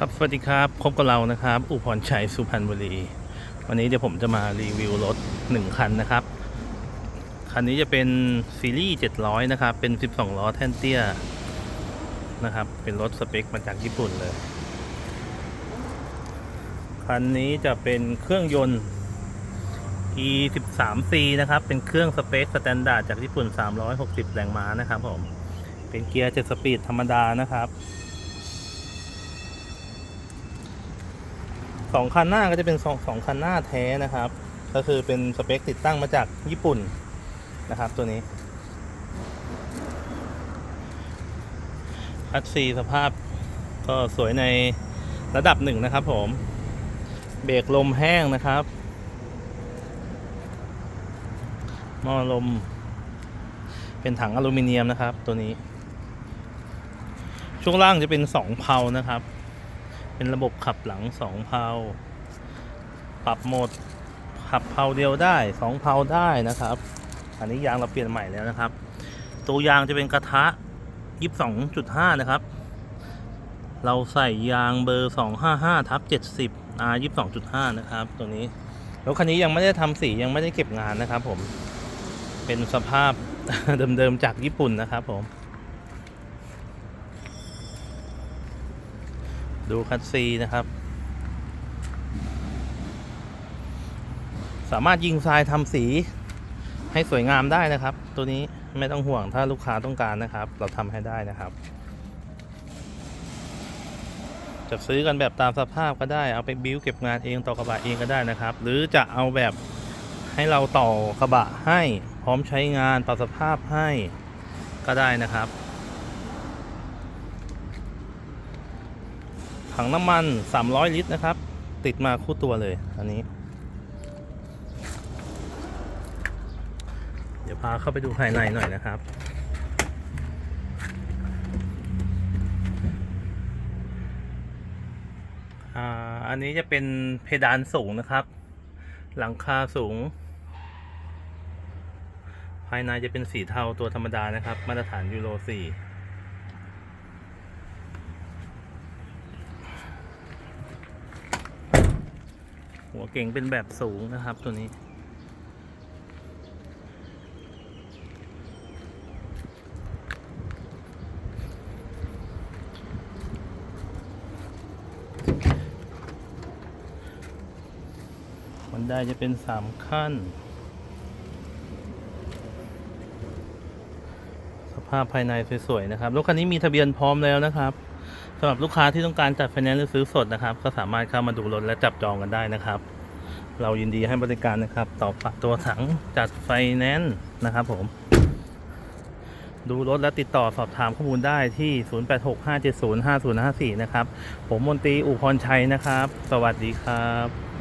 ครับสวัสดีครับพบกับเรานะครับ อุพรชัยสุพรรณบุรี วันนี้เดี๋ยวผมจะมารีวิวรถ 1 คันนะครับ คันนี้จะเป็นซีรีส์700 นะครับ เป็น 12 ล้อแท่นเตี้ยนะครับ เป็นรถสเปคมาจากญี่ปุ่นเลย คันนี้จะเป็นเครื่องยนต์ e 1 3 c นะครับ เป็นเครื่องสเปคสแตนดาร์ดจากญี่ปุ่น 360 แรงม้านะครับผม เป็นเกียร์7สปีดธรรมดานะครับ สองคันหน้าก็จะเป็นสองสองคันหน้าแท้นะครับ ก็คือเป็นสเปคติดตั้งมาจากญี่ปุ่นนะครับ ตัวนี้คัดซีสภาพก็สวยในระดับหนึ่งนะครับผม เบรกลมแห้งนะครับหม้อลม เป็นถังอลูมิเนียมนะครับ ตัวนี้ ช่วงล่างจะเป็นสองเพลานะครับ เป็นระบบขับหลังสองเพลาปรับโหมดขับเพลาเดียวได้สองเพลาได้นะครับ อันนี้ยางเราเปลี่ยนใหม่แล้วนะครับ ตัวยางจะเป็นกระทะยี่สิบสองจุดห้านะครับ เราใส่ยางเบอร์สองห้าห้าทับเจ็ดสิบ R ยี่สิบสองจุดห้านะครับ ตัวนี้แล้วคันนี้ยังไม่ได้ทำสียังไม่ได้เก็บงานนะครับ ผมเป็นสภาพเดิมๆจากญี่ปุ่นนะครับผม ดูคัดซีนะครับ สามารถยิงทรายทำสีให้สวยงามได้นะครับ ตัวนี้ไม่ต้องห่วงถ้าลูกค้าต้องการนะครับ เราทำให้ได้นะครับ จะซื้อกันแบบตามสภาพก็ได้ เอาไปบิ้วเก็บงานเองต่อกระบะเองก็ได้นะครับ หรือจะเอาแบบให้เราต่อกระบะให้พร้อมใช้งานปรับสภาพให้ก็ได้นะครับ ถังน้ำมัน 300 ลิตรนะครับ ติดมาคู่ตัวเลย อันนี้ เดี๋ยวพาเข้าไปดูภายในหน่อยนะครับอ่าอันนี้จะเป็นเพดานสูงนะครับ หลังคาสูง ภายในจะเป็นสีเทาตัวธรรมดานะครับ มาตรฐานยูโร4 หัวเก่งเป็นแบบสูงนะครับตัวนี้ มันได้จะเป็นสามขั้น สภาพภายในสวยๆนะครับ รถคันนี้มีทะเบียนพร้อมแล้วนะครับ สำหรับลูกค้าที่ต้องการจัดไฟแนนซ์หรือซื้อสดนะครับ ก็สามารถเข้ามาดูรถและจับจองกันได้นะครับ เรายินดีให้บริการนะครับต่อปรับตัวถังจัดไฟแนนซ์นะครับผม ดูรถและติดต่อสอบถามข้อมูลได้ที่ 0865705054 นะครับ ผมมนตรีอุพรชัยนะครับ สวัสดีครับ